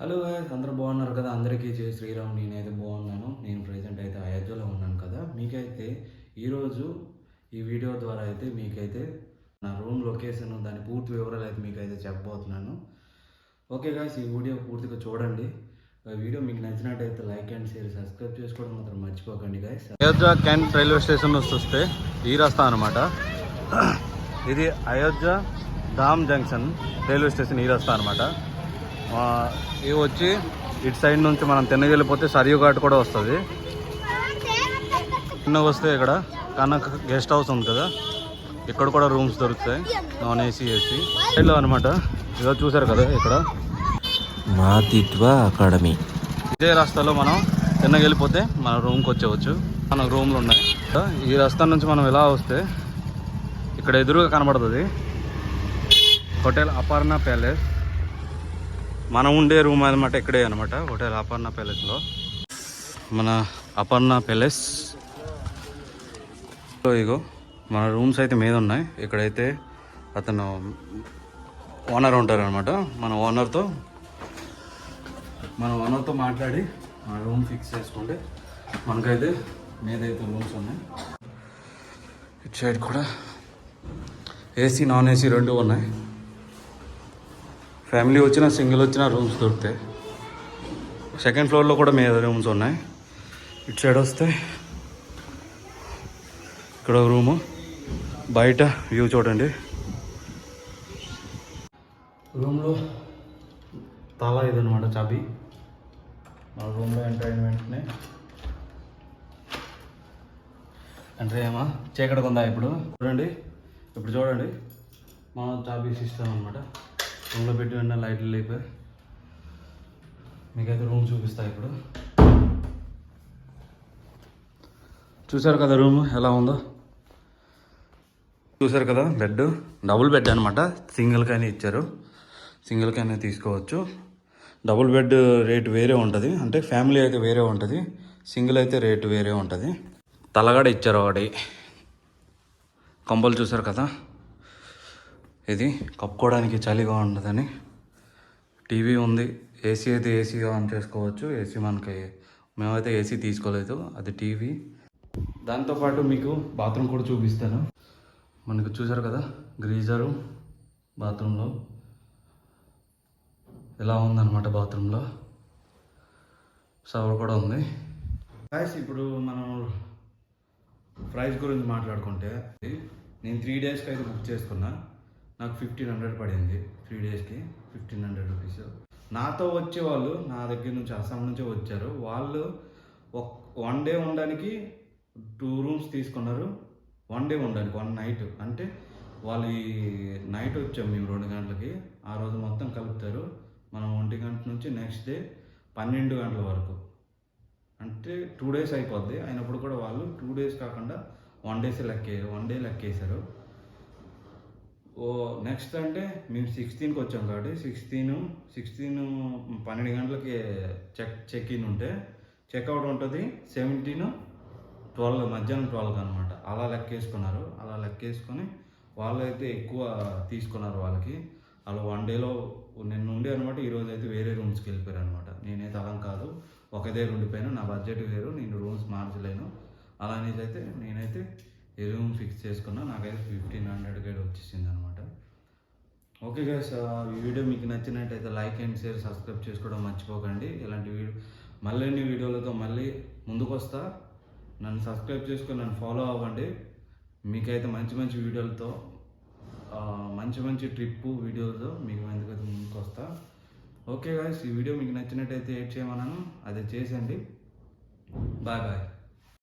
Hello guys అందరూ బాగున్నారు కదా? అందరికీ జై శ్రీరామ్. నేనైతే బాగున్నాను. నేను ప్రజెంట్ అయితే అయోధ్యలో ఉన్నాను కదా? మీకైతే ఈరోజు ఈ వీడియో ద్వారా అయితే మీకైతే నా రూమ్ లొకేషన్ దాని పూర్తి వివరాలు అయితే మీకైతే చెప్పబోతున్నాను. ఓకే గాయస్ ఈ వీడియో పూర్తిగా చూడండి. వీడియో మీకు నచ్చినట్టయితే లైక్ అండ్ షేర్ సబ్స్క్రైబ్ చేసుకోవడం మాత్రం మర్చిపోకండి guys Ayodhya cantt railway station వస్తే ఈ రాస్తా అనమాట ఇది Ayodhya Dham junction railway station ఈ రాస్తా అనమాట ఇవి వచ్చి ఇటు సైడ్ నుంచి మనం తిన్నగెళ్ళిపోతే సరియు ఘాట్ కూడా వస్తుంది. చిన్నగా వస్తే ఇక్కడ. కనక్ గెస్ట్ హౌస్ ఉంది కదా. ఇక్కడ కూడా రూమ్స్ దొరుకుతాయి. Non AC AC. సైడ్లో అనమాట ఇదో చూసారు కదా ఇక్కడ. మాతిత్వ అకాడమీ. ఇదే రాస్తాలో మనం తిన్నగా వెళ్ళిపోతే మన రూమ్కి వచ్చేవచ్చు. మన రూమ్లు ఉన్నాయి. ఈ రస్తా నుంచి మనం ఎలా వస్తే ఇక్కడ ఎదురుగా కనబడుతుంది. Hotel Aparna palace. మనం ఉండే రూమ్ అనమాట ఇక్కడే అనమాట హోటల్ అపర్ణ ప్యాలెస్లో. మన అపర్ణ ప్యాలెస్. సో ఇగో మన రూమ్స్ అయితే మీద ఉన్నాయి. ఇక్కడైతే అతను ఓనర్ ఉంటారు అనమాట మన ఓనర్తో మన ఓనర్తో మాట్లాడి మన రూమ్ ఫిక్స్ చేసుకుంటే మనకైతే మీదైతే రూమ్స్ ఉన్నాయి. ఇటు సైడ్ కూడా ఏసీ నాన్ ఏసీ రెండు ఉన్నాయి. ఫ్యామిలీ వచ్చినా సింగిల్ వచ్చినా రూమ్స్ దొరుకుతాయి. సెకండ్ ఫ్లోర్లో కూడా మీద రూమ్స్ ఉన్నాయి. ఇటు సైడ్ వస్తే ఇక్కడ రూము. బయట వ్యూ చూడండి. రూమ్లో తాళా ఇదనమాట చాబి. మన రూమ్లో ఎంటర్ అయిన వెంటనే ఎంటర్ అయ్యామా ఉందా ఇప్పుడు? చూడండి. ఇప్పుడు చూడండి. మా చాబీ సిస్టమ్ అనమాట రూమ్లో పెట్టి వెంటనే లైట్లు లేపాయి మీకైతే రూమ్ చూపిస్తా ఇప్పుడు. చూసారు కదా రూమ్ ఎలా ఉందో? చూసారు కదా బెడ్ డబుల్ బెడ్ అనమాట సింగిల్కైనా ఇచ్చారు. సింగిల్కైనా తీసుకోవచ్చు. డబుల్ బెడ్ రేట్ వేరే ఉంటుంది. అంటే ఫ్యామిలీ అయితే వేరే ఉంటుంది. సింగిల్ అయితే రేట్ వేరే ఉంటుంది. తలగడ ఇచ్చారు ఒకటి. కొంపలు చూసారు కదా? ఇది కప్పుకోవడానికి చలిగా ఉండదని. టీవీ ఉంది. ఏసీ అయితే ఏసీ ఆన్ చేసుకోవచ్చు. ఏసీ మనకి మేమైతే ఏసీ తీసుకోలేదు. అది టీవీ. దాంతోపాటు మీకు బాత్రూమ్ కూడా చూపిస్తాను. మనకు చూసారు కదా? గ్రీజరు బాత్రూంలో. ఎలా ఉందన్నమాట బాత్రూంలో. షవర్ కూడా ఉంది. గాయస్ ఇప్పుడు మనం ప్రైస్ గురించి మాట్లాడుకుంటే నేను త్రీ డేస్కి అయితే బుక్ చేసుకున్నా. నాకు ఫిఫ్టీన్ హండ్రెడ్ పడింది త్రీ డేస్కి ఫిఫ్టీన్ హండ్రెడ్ రూపీస్ నాతో వచ్చే వాళ్ళు నా దగ్గర నుంచి అస్సాం నుంచే వచ్చారు. వాళ్ళు ఒక వన్ డే ఉండడానికి టూ రూమ్స్ తీసుకున్నారు. వన్ డే ఉండడానికి వన్ నైట్ అంటే వాళ్ళు నైట్ వచ్చాం మేము రెండు గంటలకి. ఆ రోజు మొత్తం కలుపుతారు. మనం ఒంటి గంట నుంచి నెక్స్ట్ డే పన్నెండు గంటల వరకు. అంటే టూ డేస్ అయిపోద్ది. అయినప్పుడు కూడా వాళ్ళు టూ డేస్ కాకుండా వన్ డేస్ లెక్కే వన్ డే లెక్కేశారు. ఓ నెక్స్ట్ అంటే మేము సిక్స్టీన్కి వచ్చాం కాబట్టి సిక్స్టీన్ సిక్స్టీన్ పన్నెండు గంటలకి చెక్ చెక్ ఇన్ ఉంటే చెక్అవుట్ ఉంటుంది సెవెంటీన్ ట్వెల్వ్ మధ్యాహ్నం ట్వెల్వ్ అనమాట అలా లెక్కేసుకున్నారు. అలా లెక్కేసుకొని వాళ్ళు అయితే ఎక్కువ తీసుకున్నారు వాళ్ళకి. అలా వన్ డేలో నేను ఉండే అనమాట ఈరోజు అయితే వేరే రూమ్స్కి వెళ్ళిపోయారు అనమాట నేనైతే అలా కాదు ఒకదే ఉండిపోయాను. నా బడ్జెట్ వేరు నేను రూమ్స్ మార్చలేను. అలా అనేసి అయితే నేనైతే ఈ రూమ్ ఫిక్స్ చేసుకున్నా నాకైతే ఫిఫ్టీన్ హండ్రెడ్ గైడ్ వచ్చేసింది అనమాట ఓకే గైస్ ఈ వీడియో మీకు నచ్చినట్టయితే లైక్ అండ్ షేర్ సబ్స్క్రైబ్ చేసుకోవడం మర్చిపోకండి. ఇలాంటి వీడియో మళ్ళీ వీడియోలతో మళ్ళీ ముందుకు వస్తా నన్ను సబ్స్క్రైబ్ చేసుకొని నన్ను ఫాలో అవ్వండి. మీకైతే మంచి మంచి వీడియోలతో మంచి మంచి ట్రిప్ వీడియోలతో మీకు ఎందుకైతే ముందుకు వస్తా ఓకే గాయస్ ఈ వీడియో మీకు నచ్చినట్టయితే ఏడ్ చేయమన్నాను? అది చేసేయండి. Bye bye